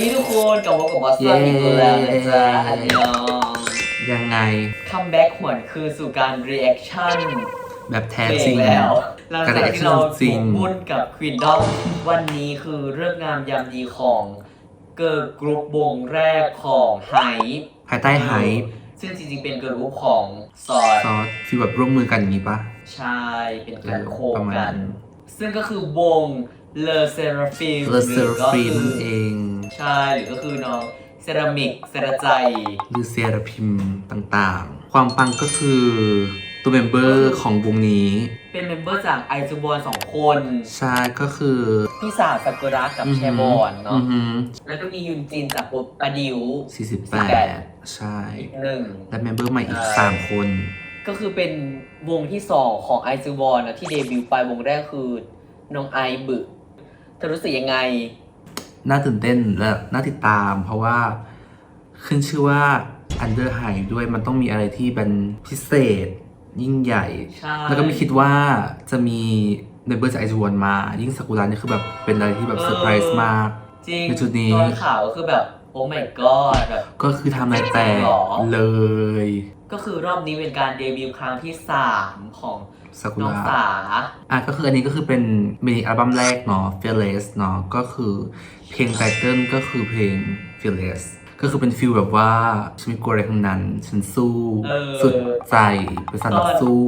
ดีทุกคนกลับมากับบอสซันอีกแล้วนะจ๊ะเย้อันยองยังไง คัมแบ็กหวนคือสู่การ reaction แบบแท้เพลจริงงแล้วหลังจากที่เราจริงถูกวุ่นกับควีนดอมวันนี้คือเรื่องงามยามดีของเกิร์ลกรุ๊ปวงแรกของไฮภายใต้ไฮซึ่งจริงๆ เป็นเกิร์ลกรุ๊ปของซอซอสฟีลแบบร่วมมือกันอย่างนี้ปะใช่ เป็นการโคประมาณกัน ซึ่งก็คือวง Le Seraphim เลเซอร์ฟีนนเอง ใช่หรือก็คือน้องเซรามิกเซราใจหรือเซราพิมต่างๆ ความปังก็คือตัวเมมเบอร์ของวงนี้ เป็นเมมเบอร์จากไอซูบอลสองคน ใช่ก็คือ พี่สาวซากุระกับแชบอนเนาะอือหือแล้วก็มียุนจินจากปุ๊บปาดิว48 ใช่ อีกหนึ่ง และเมมเบอร์ใหม่อีก ใช่ 3 คน ก็คือเป็นวงที่สองของไอซูบอลนะที่เดบิวต์ไปวงแรกคือน้องไอบึเธอรู้สึกยังไง น่าตื่นเต้นและน่าติดตาม เพราะว่าขึ้นชื่อว่า Under High ด้วยมันต้องมีอะไรที่เป็นพิเศษ ยิ่งใหญ่ ใช่ แล้วก็ไม่คิดว่าจะมีเมมเบอร์จากไอจวนมา ยิ่งสากุระนี่คือแบบเป็นอะไรที่แบบเซอร์ไพรส์มาก จริงในจุดนี้ ตอนข่าวก็คือแบบ โอ้ my god แบบ ก็คือทำอะไรแตกหรอ เลย ก็คือรอบนี้เป็นการเดบิวต์ครั้งที่ 3 ของ สากุน้องระสา อะก็คืออันนี้ก็คือเป็นมินิอัลบั้มแรกเนาะ Fearless เนาะก็คือเพลงไตเติ้ลก็คือเพลง Fearless ก็คือเป็นฟิลแบบว่าฉันไม่กลัวอะไรทั้งนั้น ฉันสู้ เออ สุดใจเป็นสันนักสู้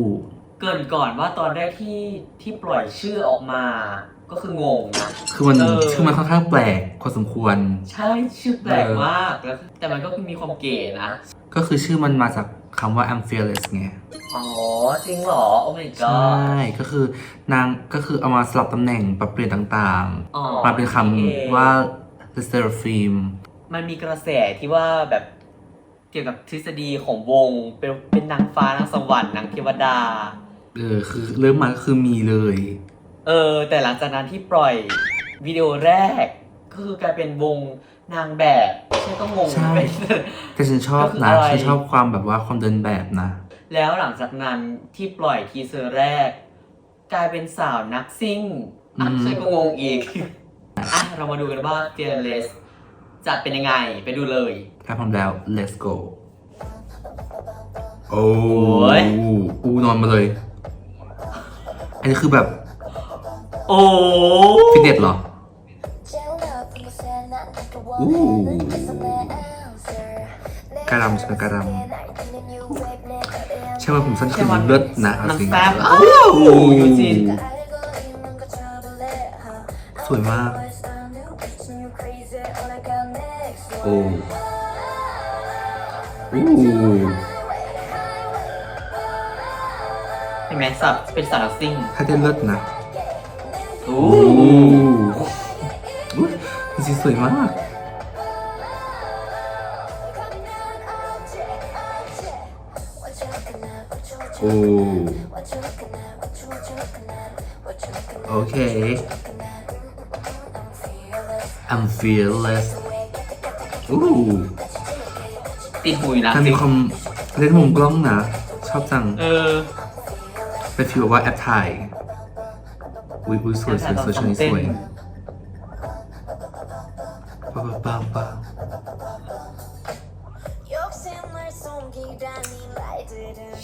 เกรินก่อนว่าตอนแรกที่ที่ปล่อยชื่อออกมา ก็คืองงนะคือมันเออคือมันค่อนข้างแปลกพอสมควร ใช่ชื่อแปลกมากแล้วแต่มันก็มีความเก๋นะ ก็คือชื่อมันมาจากคำว่า I'm fearless ไง อ๋อ จริงเหรอ โอ้ my ใช่ god ก็คือนางก็คือเอามาสลับตำแหน่งปรับเปลี่ยนต่างอ๋อๆ มาเป็นคโอเคำว่า the seraphim มันมีกระแสที่ว่าแบบเกี่ยวกับทฤษฎีของวง เป็นเป็นนางฟ้านางสวรรค์นางเทวดา เออคือเริ่มมาก็คือมีเลย เออ แต่หลังจากนั้นที่ปล่อยวิดีโอแรก ก็คือกลายเป็นวงนางแบบใช่ก็งงใช่ ไป แต่ฉันชอบก็คือนะอะไร ฉันชอบความแบบว่าความเดินแบบนะ แล้วหลังจากนั้นที่ปล่อยทีเซอร์แรก กลายเป็นสาวนักซิ่งอะอืมใช่ก็งงอีก อะ เรามาดูกันว่า Fearless จะเป็นยังไงไปดูเลย ถ้าพร้อมแล้ว let's go โอ้โอ้ย อูนอนมาเลย อันนี้คือแบบ โอ้ฟิตเนสเหรออู้กะกะหรำล่ำใช่ใช่ไหไหมมกะกะรหล่ำใช่ว่าผมสั้นคือเลิศนะเอานางสิแซ่บอ้าโอ้วยูจินสวยมาก โอ้อู้เห็นไหมสับเป็นสาวนักซิ่งถ้าเต้นเลิศนะ โอ้อู้อุ๊ยจริงๆสวยมากโอ้โอเค I'm fearless อู้ติดหูยนะถ้ามีความเล่นมุมกล้องนะ ชอบจัง เออ เป็นฟีลแบบว่าแอปถ่าย อุ้ยอุ้ยสวยสวยสวยชุดนี้สวยป้าป้าป้า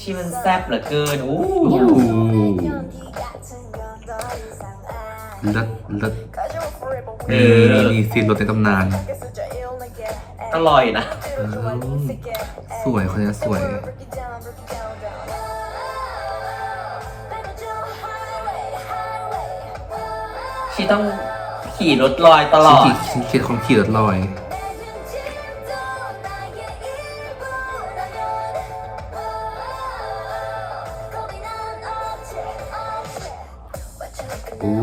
ชีมันแซ่บเหลือเกินอู้อู้เลิศเลิศเอนี่อนี่ซีนรถในตำนาน อร่อยนะเออสวยคนนี้สวย ต้องขี่รถลอยตลชิอคิดชิคิคนขี่รถลอย อู้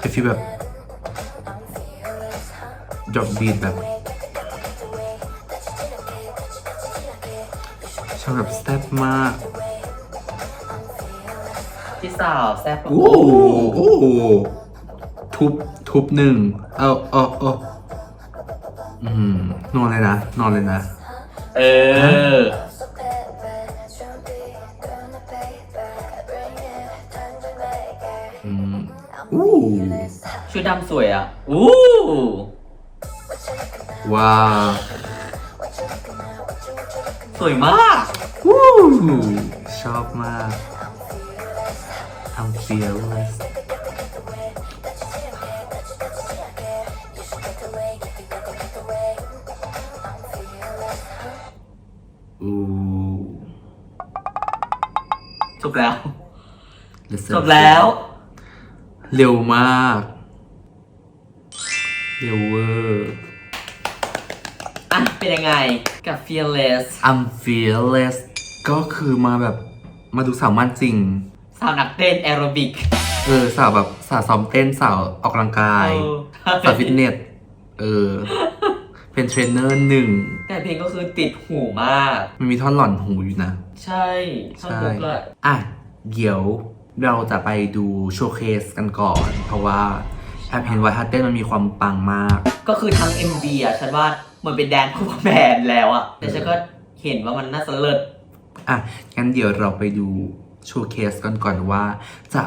เป็นฟีลแบบดรอปบีทแบบชอบแบบสเต็ปมาก พี่สาวแซ่บโอ้โอ้ทุบทุบหนึ่งเอาเอาเอาอืมนอนเลยนะ นอนเลยนะ เออ อืมอู้ชุดดำสวยอะ อู้ว้าว สวยมากวู้ชอบมาก I'm fearless อู้จบแล้ว Let's จบแล้ว เร็วมาก เร็วเวอร์อะเป็นยังไงกับ Fearless I'm fearless ก็คือมาแบบมาดูสาวมั่นจริง สาวนักเต้นแอโรบิกเออสาวแบบสาวซ้อมเต้นสาวออกกำลังกาย เออสาวฟิตเนส เออ เป็นเทรนเนอร์หนึ่ง แต่เพลงก็คือติดหูมาก มันมีท่อนหล่อนหูอยู่นะ ใช่ชอบใช่บุกเลยอะ เดี๋ยวเราจะไปดูโชว์เคสกันก่อน เพราะว่าแอบเห็นว่าฮัตเต้นมันมีความปังมาก ก็คือทั้ง MV อะฉันว่าเหมือนเป็นแดนคูเปอร์แมนแล้วอะแต่ฉันก็เห็นว่ามันน่าจะเลิศอะงั้นเดี๋ยวเราไปดู โชว์เคสกันก่อนว่าจะ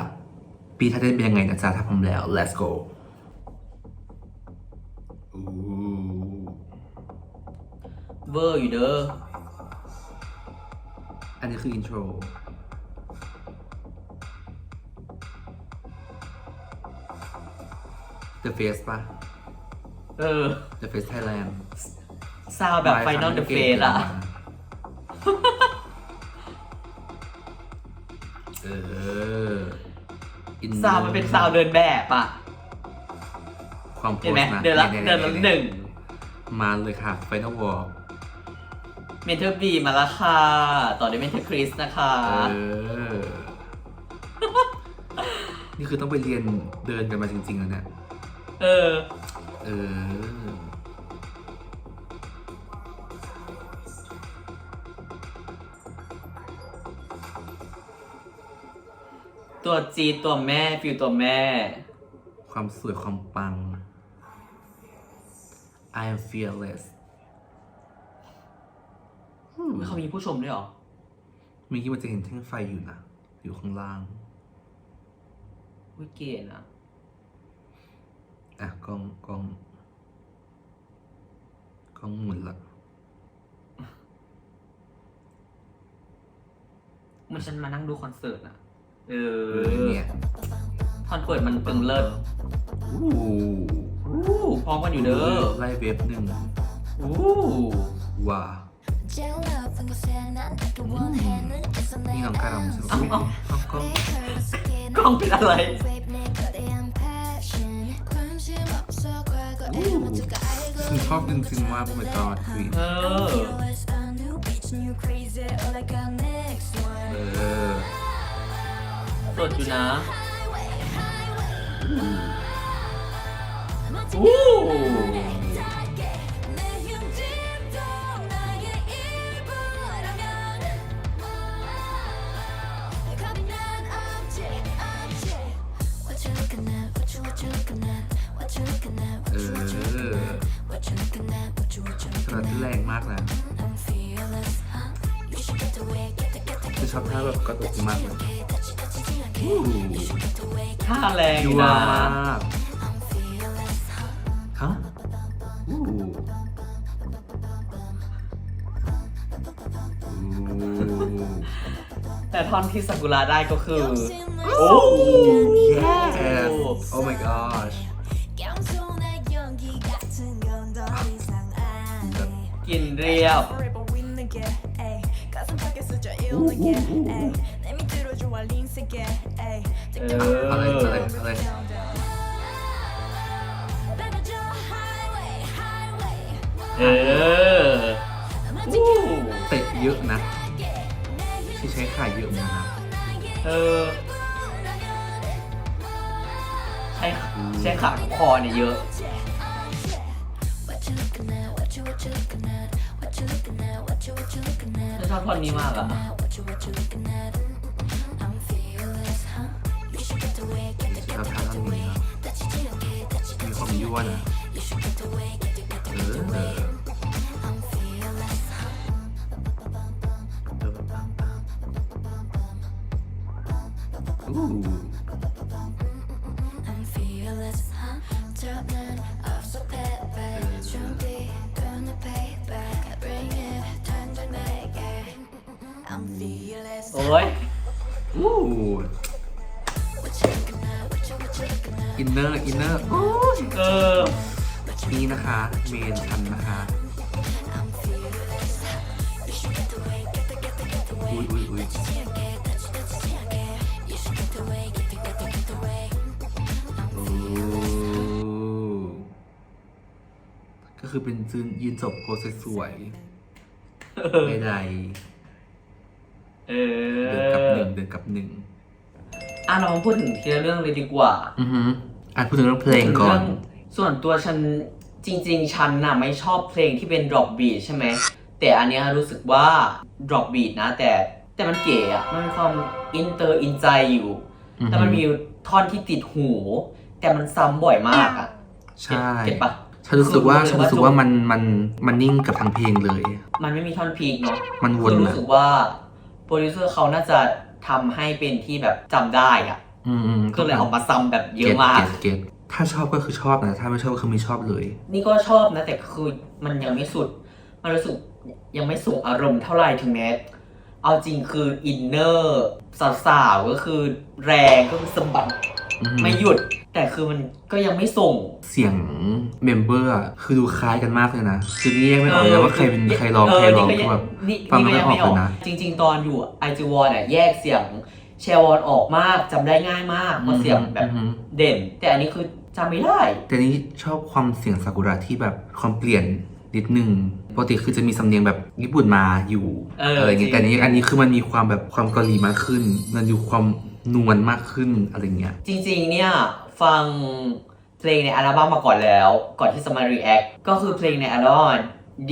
ปีทัตเต้นเป็นยังไงนะจ๊ะถ้าพร้อมแล้ว let's go อู้เวอร์อยู่เด้อ อันนี้คืออินโทร The Face ปะ เออ The Face Thailand ซาวแบบ Final The Face อะเอ อ Inner ซาวมันเป็นซาวเดินแบบอะความโพเห็นสไหมต์นะเดินละยๆๆๆเดินละหนึ่ง มาเลยค่ะ Final War เมนเทอร์บีมาและค่ะ ต่อด้วยเมนเทอร์คริสนะคะ เออ นี่คือต้องไปเรียนเดินกันมาจริงๆแล้วเนี่ย เออ เออ ตัวจีดตัวแม่ฟิวตัวแม่ ความสวยความปัง I am fearless เขามีผู้ชมด้วยเหรอ เมื่อกี้มันจะเห็นแท่งไฟอยู่นะ อยู่ข้างล่างวิเก๋นะอะกล้องกล้องกล้องหมุนละเมื่อฉันมานั่งดูคอนเสิร์ตอะ เนี่ยตอนเปิดมันตึงเลิศอู้อู้พร้อมกันอยู่เด้อไล่เวฟหนึ่งอู้ว้า นี่ของกลางสรุปเอาเอากล้องกล้องเป็นอะไร ฉันชอบดึงซึว่าบอยจอดควีนเออ เออ สดอยู่นะอู้เออขนาดแรงมากนะ คือชอบท่าแบบกระตุกมากเลยอู้ท่าแรงยัอยู่วนะมากฮะอู้อู้แต่ท่อนที่ซากุระได้ก็คือ โอ้ yes oh my gosh กินเรียบ เออ อะไรอะไรอะไรเอออู้เตะเยอะนะที่ใช้ขาเยอะเหมือนกันนะ เออ ใช้ใช้ขากับคอเนี่ยเยอะ อบท่อนนี้มากอะชอบท่อนนี้มีความยั่วนะเออเอออู้ นเนอร์อินเนอร์เออ นี่นะคะเมนฉันนะคะอุ้ยอุ้ยอุ้ยโอ้ก็คือเป็นยืนยืนจบโพสสวยๆไม่ใดเอเดินกับหนึ่งอเดินกับหนึ่งอะเรามาพูดถึงทีละเรื่องเลยดีกว่า อือฮึ อะพูดถึงเรื่องเพลงก่อนเรื่องส่วนตัวฉันจริง ๆ ฉันน่ะไม่ชอบเพลงที่เป็น drop beat ใช่ไหม แต่อันเนี้ยรู้สึกว่า drop beat นะ แต่แต่มันเก๋อะมันมีความอินเตอร์อินใจอยู่ อือฮึ แต่มันมีท่อนที่ติดหู แต่มันซ้ำบ่อยมากอะใช่เก็ตปะ ฉันรู้สึกว่าคือ ฉันรู้สึกว่ามันมันมันนิ่งกับทางเพลงเลย มันไม่มีท่อนพีคเนาะ มันวคืนอรู้อะสึกว่าโปรดิวเซอร์เขาน่าจะทำให้เป็นที่แบบจำได้อะ อืมอืมก็เลยเออกมาซ้ำแบบเยเก็อะตมากเก็ตเก็ตถ้าชอบก็คือชอบนะ ถ้าไม่ชอบก็คือไม่ชอบเลย นี่ก็ชอบนะ แต่คือมันยังไม่สุด มันรู้สึกยังไม่ส่งอารมณ์เท่าไหร่ถึงแม้เอาจริงคืออินเนอร์สาวๆก็คือแรงก็คือสะบัดอืมไม่หยุด แต่คือมันก็ยังไม่ส่งเสียงเมมเบอร์อะคือดูคล้ายกันมากเลยนะ คือนี่แยกไม่ออกเลยนะว่าใครเป็นใครร้องใครร้องนี่คือก็แบบนี่ฟังนี่ไม่ก็ยังไม่อออกอกเลยนะ จริง ๆ ตอนอยู่ไอจีวอนเนี่ยแยกเสียง เชวอนออกมากจำได้ง่ายมากเพราะเสียงแบบอืมเด่น แต่อันนี้คือจำไม่ได้ แต่นี่ชอบความเสียงซากุระที่แบบความเปลี่ยนนิดนึงปกติคือจะมีสำเนียงแบบญี่ปุ่นมาอยู่เอออะไรอย่างเงี้ยจริงแต่อันนี้อันนี้คือมันมีความแบบความเกาหลีมากขึ้น มันมีความนวลมากขึ้นอะไรเงี้ย จริงๆ เนี่ย ฟังเพลงในอัลบั้มมาก่อนแล้ว ก่อนที่จะมา react ก็คือเพลงในอัลบั้ม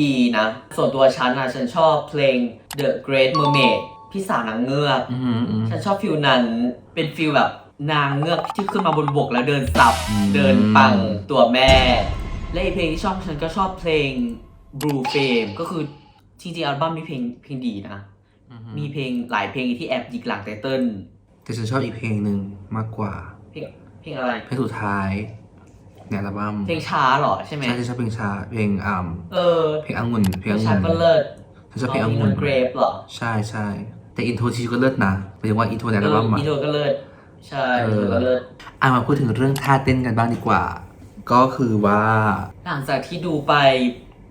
ดีนะ ส่วนตัวฉันอะ ฉันชอบเพลง The Great Mermaid พี่สาวนางเงือกอืมอืม ฉันชอบฟิลนั้นเป็นฟิลแบบนางเงือกที่ขึ้นมาบนบกแล้วเดินสับ อืม เดินปังตัวแม่ และอีกเพลงที่ชอบฉันก็ชอบเพลง Blue Flame ก็คือจริงๆอัลบั้มมีเพลงเพลงดีนะอืมีเพลงหลายเพลงที่แอบหยิกหลังไตเติ้ลแต่ฉันชอบอีกเพลงหนึ่งมากกว่า เพลงเพลงอะไร เพลงสุดท้ายในอัลบั้มเพลงช้าเหรอใช่ไหม ใช่ฉันชอบเพลงชาเพลงอ่าเออเพลงองุ่นเพลงองุ่ฉันนก็เลิศฉันชอบเพลงองุ่น เกรฟเหรอ ใช่ใช่ แต่อินโทรชีก็เลิศนะหมายถึงว่าอินโทรในอัลเออบั้มอะ อีโดก็เลิศใช่เออีอโดก็เลิศอะมาพูดถึงเรื่องท่าเต้นกันบ้างดีกว่า ก็คือว่าหลังจากที่ดูไป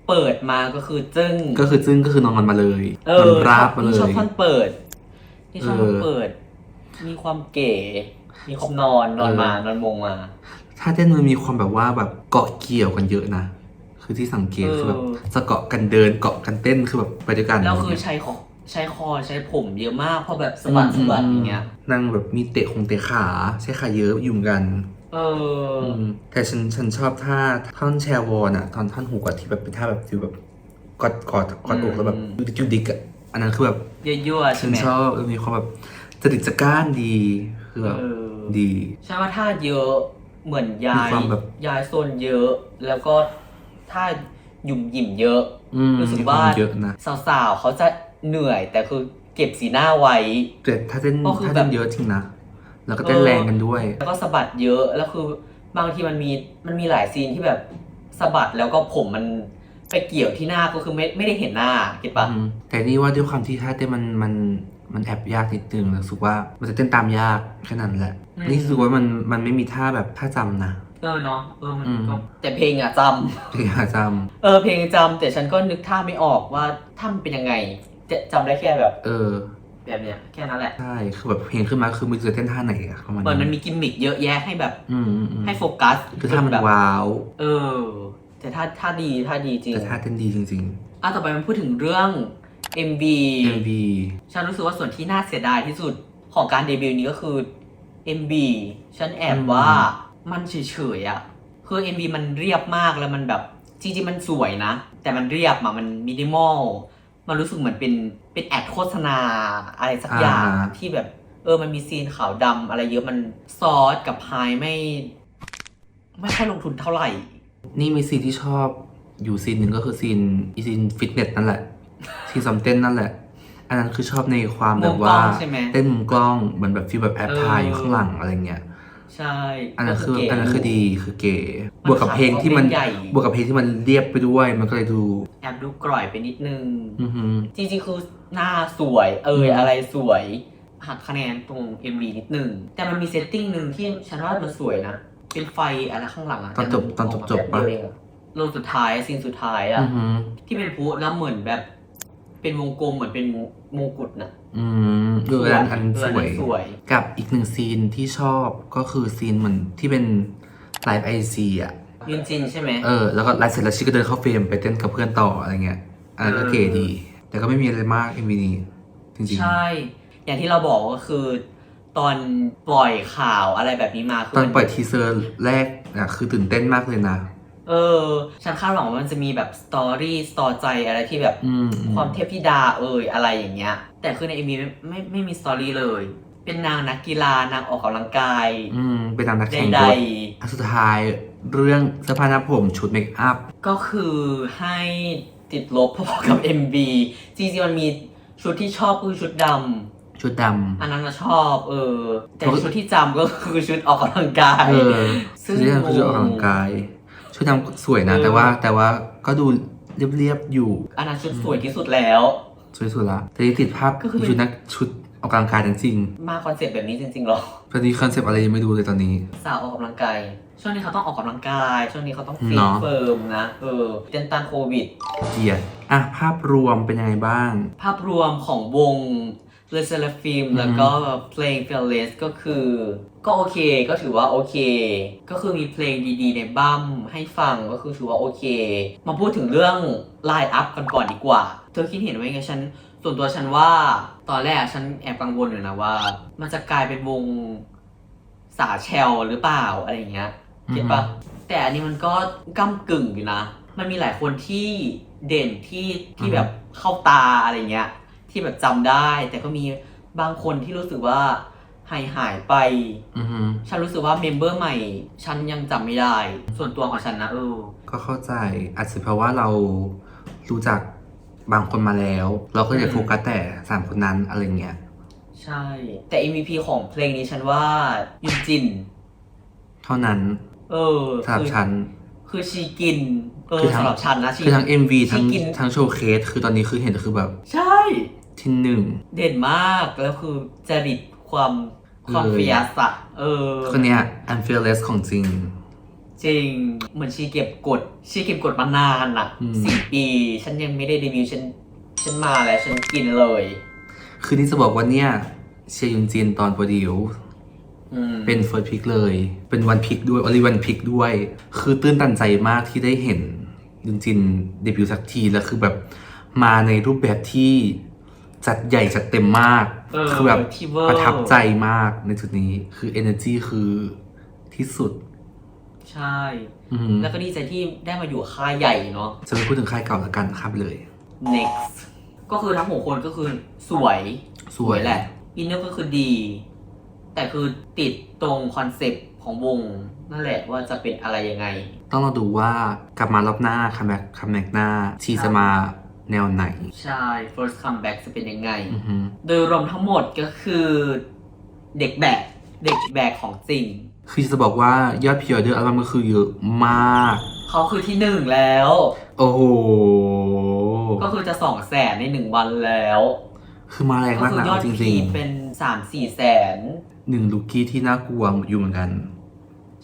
เปิดมาก็คือจึ้งก็คือจึ้งก็คือนอนมาเลยเอนอนอราบมาเลนี่ชอบย ท่อนเปิดนี่ชอบท่อนเออเปิด มีความเก๋ มีความนอนนอนเออมานอนมงมาท่าเต้นมันมีความแบบว่าแบบเกาะเกี่ยวกันเยอะนะ คือที่สังเกตเออคือแบบจะเกาะกันเดินเกาะกันเต้นคือแบบไปด้วยกันแล้วคือใช้คอ ใช้คอใช้ผมเยอะมากเพราะแบบสะบัดสะบัดอย่างเงี้ยนั่งแบบมีเตะคงเตะขา ใช้ขาเยอะอยู่เหมือนกัน เอออมแต่ฉันฉันชอบท่าท่อนแชร์วอลอะตอนท่อนหูกอะที่แบบเป็นท่าแบบฟิลแบบกอดกอดกอดอกแล้วแบบยุดิกยุดิกอะอันนั้นคือแบบยั่วๆฉัใช่นไหมชอบเออมีความแบบจริตจักร้านดีคือแบบเออดี ใช่ว่าท่าเยอะเหมือนย้ายมีความแบบย้ายโซนเยอะ แล้วก็ท่าหยุ่มหยิมเยอะ อืมรู้สึกมีคว่าเยอะนะ สาวๆเขาจะ เหนื่อย แต่คือเก็บสีหน้าไว้แต่ถ้าเต้นก็คือถ้าแบเต้บนเยอะจริงนะ แล้วก็เต้นเออ แรงกันด้วย แล้วก็สะบัดเยอะแล้วคือบางทีมันมีมันมีหลายซีนที่แบบสะบัดแล้วก็ผมมันไปเกี่ยวที่หน้าก็คือไม่ไม่ได้เห็นหน้าเก็ตปะอืมแต่นี่ว่าด้วยความที่ท่าเต้นมันมันมันแอบยากนิดนึงรู้สึกว่ามันจะเต้นตามยากแค่นั้นแหละ นี่รู้สึกว่ามันมันไม่มีท่าแบบท่าจำนะ เออเนาะเออมันอืมก็แต่เพลงอะจำเพลงท่าจเออเพลงจำแต่ฉันก็นึกท่าไม่ออกว่าท่ามันเป็นยังไง จะจำได้แค่แบบำเออ แบบเนี้ยแค่นั้นแหละ ใช่ คือแบบเพลงขึ้นมาคือมึงจะเต้นท่าไหนอะประมาณเหมือนมันมีกิมมิคเยอะแยะให้แบบ อืมอืมอืมให้โฟกัสคือท่ามันแบบว้าว เออ แต่ถ้าถ้าดีถ้าดีจริงแต่ท่าเต้นดีจริง อะต่อไปมันพูดถึงเรื่อง MV ๆ MV ฉันรู้สึกว่าส่วนที่น่าเสียดายที่สุดของการเดบิวต์นี้ก็คือ MV ฉันแอบอืมว่ามันเฉยๆอะคือ MV มันเรียบมากแล้วมันแบบจริงๆมันสวยนะ แต่มันเรียบอะมันมินิมอล มันรู้สึกเหมือนเป็นเป็นแอดโฆษณาอะไรสักอย่างที่แบบ เออมันมีซีนขาวดำอะไรเยอะมันซอสกับพายไม่ ไม่ค่อยลงทุนเท่าไหร่ นี่มีซีนที่ชอบอยู่ซีนหนึ่งก็คือซีนอีซีนฟิตเนสนั่นแหละซีนซ้อมเต้นนั่นแหละ อันนั้นคือชอบในความแบบว่ามุมกล้องใช่ไหมเต้นมุมกล้องเหมือนแบบฟีลแบบแอบถ่ายอยู่เออข้างหลังอะไรเงี้ย ใช่อันนั้นคือก็ก๋อันนั้นคือดีคือเก๋มันบวกกับเพลงที่มันขาดความเป็นใหญ่บวกกับเพลงที่มันเรียบไปด้วยมันก็เลยดูแอบดูกร่อยไปนิดนึงอือหือจริงๆคือหน้าสวยเอยอะไรสวยหักคะแนนตรง MV นิดนึง แต่มันมีเซตติ้งหนึ่งที่ฉันว่ามันสวยนะ เป็นไฟอะไรข้างหลังอะตอนจบตอนจบจบปะปะลงสุดท้ายซีนสุดท้ายอะอือหือที่เป็นพลุแล้วเหมือนแบบ เป็นวงกลมเหมือนเป็นมงกุฎนะอืมเอออันอันนั้นเอสอวย สวย กับอีกหนึ่งซีนที่ชอบก็คือซีนเหมือนที่เป็นไลฟ์ไอซีอะยืนจินใช่ไหมเออแล้วก็ไลฟ์เสร็จแล้วชิคก็เดินเข้าเฟรมไปเต้นกับเพื่อนต่ออะไรเงี้ยอันนั้นก็เออเก๋ดี แต่ก็ไม่มีอะไรมาก MV นี้จริงใช่ อย่างที่เราบอกก็คือ ตอนปล่อยข่าวอะไรแบบนี้มาคืๆตอนมันปล่อยทีเซอร์แรกอะคือตื่นเต้นมากเลยนะ เออ ฉันคาดหวังว่ามันจะมีแบบสตอรี่สตอใจอะไรที่แบบอืมอืมความเทพธิดาเอ่ยอะไรอย่างเงี้ย แต่คือในเอ็มีไม่ไม่ไม่มีสตอรี่เลย เป็นนางนักกีฬานางออกกำลังกายอืมเป็นนางนักใแข่งดรถอันสุดท้ายเรื่องเสื้อผ้าหน้าผมชุดเมคอัพ ๆก็คือให้ติดลบพอๆกับ MV จริงๆมันมีชุดที่ชอบคือชุดดำชุดดอันนั้นเราชอบเออ แต่ปกติชุดที่จำก็คือชุดออกกำลังกาำยเออซึ่ง เรื่องคือชุดออกกำลังกาย ชุดดำสวยนะเออแต่ว่าแต่ว่าก็ดูเรียบๆอยู่อันนั้นชุดสวยที่สุดแล้ว สวยสุดละแต่ที่ติดภาพก็คือเป็นชุดนักชุดออกกำลังกายจริงมาคอนเซ็ปต์แบบนี้จริงๆหรอๆตอนนี้คอนเซปต์อะไรยังไม่ดูเลยตอนนี้ สาวออกกำลังกายช่วงนี้เขาต้องออกกำลังกาย ช่วงนี้เขาต้องฟิตเนาะ เฟิร์มนะเออเต้นต้านโควิด เกียรติอะภาพรวมเป็นยังไงบ้าง ภาพรวมของวง เลเซลฟิล์มอือฮึแล้วก็เพลง f e a r l e s s ก็คือ ก็โอเคก็ถือว่าโอเค ก็คือมีเพลงดีๆ ในบั้มให้ฟังก็คือถือว่าโอเค มาพูดถึงเรื่องไลน์อัพกันก่อนดีกว่า เธอคิดเห็นว่าไงฉัน ส่วนตัวฉันว่า ตอนแรกฉันแอบกังวลอยู่นะว่า มันจะกลายเป็นวงสาแชลหรือเปล่าอะไรอย่างเงี้ยเก็ตปะแต่อันนี้มันก็ก้ากึ่งอยู่นะ มันมีหลายคนที่เด่นที่ที่แบบเข้าตาอะไรเงี้ย ที่แบบจำได้ แต่ก็มีบางคนที่รู้สึกว่าหายหายไป อือฮึฉันรู้สึกว่าเมมเบอร์ใหม่ ฉันยังจำไม่ได้ ส่วนตัวของฉันนะเออ ก็เข้าใจอาจจะเพราะว่าเรารู้จักบางคนมาแล้ว เราก็อยากอืมโฟกัสแต่สามคนนั้นอะไรเงี้ยใช่ แต่ MVP ของเพลงนี้ฉันว่ายุนจิน เท่านั้นเออสำหรับคือฉัน คือชีกิน เออคือทั้ง สำหรับฉันนะชีคือทั้ง MV ทั้งที่กิน ทั้งโชว์เคสคือตอนนี้คือเห็นคือแบบ ใช่ ที่หนึ่งเด่นมากแล้วคือจริตความความเออเฟียสอะเออคนเนี้ย I'm fearless ของจริง จริง เหมือนชีเก็บกด ชีเก็บกดมานานอะอืมสี่ปี ฉันยังไม่ได้เดบิวต์ฉัน ฉันมาแล้ว ฉันกินเลย คือนี่จะบอกว่าเนี่ย เชยุนจินตอนโปรดิวอืมเป็นเฟิร์สพิกเลย เป็นวันพิกด้วยออลิวันพิกด้วย คือตื้นตันใจมากที่ได้เห็นยุนจินเดบิวต์สักทีแล้วคือแบบมาในรูปแบบที่ จัดใหญ่จัดเต็มมาก เออคือแบบที่เวอร์ ประทับใจมากในจุดนี้คือ energy คือที่สุด ใช่ อืมแล้วก็ดีใจที่ได้มาอยู่ค่ายใหญ่เนาะ จะไม่พูดถึงค่ายเก่าแล้วกันข้ามไปเลย next ก็คือทั้งหกคนก็คือสวยสวยแหละอินเนอร์ก็คือดี แต่คือติดตรงคอนเซปต์ของวง นั่นแหละว่าจะเป็นอะไรยังไง ต้องเราดูว่ากลับมารอบหน้าคัมแบ็กคัมแบ็กหน้าชีจะมา แนวไหน ใช่ first comeback จะเป็นยังไง อือฮึโดยรวมทั้งหมดก็คือเด็กแบก เด็กแบกของจริง คือจะบอกว่ายอดพิออเดอร์อัลบั้มก็คือเยอะมาก เขาคือที่หนึ่งแล้ว โอ้โห ก็คือจะสองแสนในหนึ่งวันแล้ว คือมาแรงก็มากคืนะยอดจพีริงเป็นสามสี่แสน ๆหนึ่งลูกกี้ที่น่ากลัวอยู่เหมือนกัน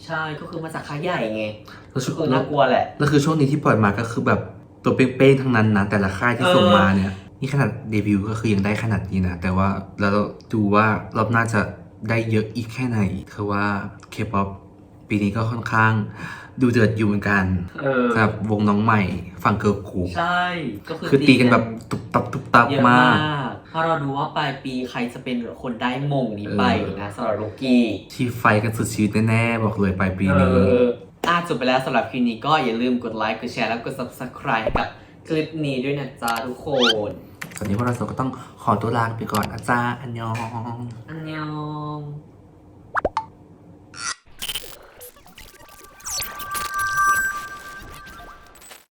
ใช่ก็คือมาจากค่ายใหญ่ไงแล้วก็ช่วงคือน่ากลัวแหละ แล้วคือช่วงนี้ที่ปล่อยมาก็คือแบบ ตัวเป้งๆทั้งนั้นนะแต่ละค่ายที่เออส่งมาเนี่ย นี่ขนาดเดบิวต์ก็คือยังได้ขนาดนี้นะ แต่ว่าแล้วเราดูว่ารอบหน้าจะได้เยอะอีกแค่ไหนคือว่าเคป๊อปปีนี้ก็ค่อนข้างดูเดือดอยู่เหมือนกันเออ สำหรับวงน้องใหม่ฝั่งเกิร์ลกรุ๊ปใช่ ก็คือคือตีกันแบบตุบตับตุบตับเยอะมามาก กเพราะเราดูว่าปลายปีใครจะเป็นคนได้มงนี้ไปเออนะสำหรับโรกี้ที่ไฟกันสุดชีวิตแน่ๆ บอกเลยปลายปีเอนี้ อ อะจบไปแล้วสำหรับคลิปนี้ก็อย่าลืมกดไลค์กดแชร์แล้วกด subscribe ให้กับคลิปนี้ด้วยนะจ๊ะทุกคนตอนนี้พวกเราสองก็ต้องขอตัวลาไปก่อนอาจารย์อันยอง อันยอง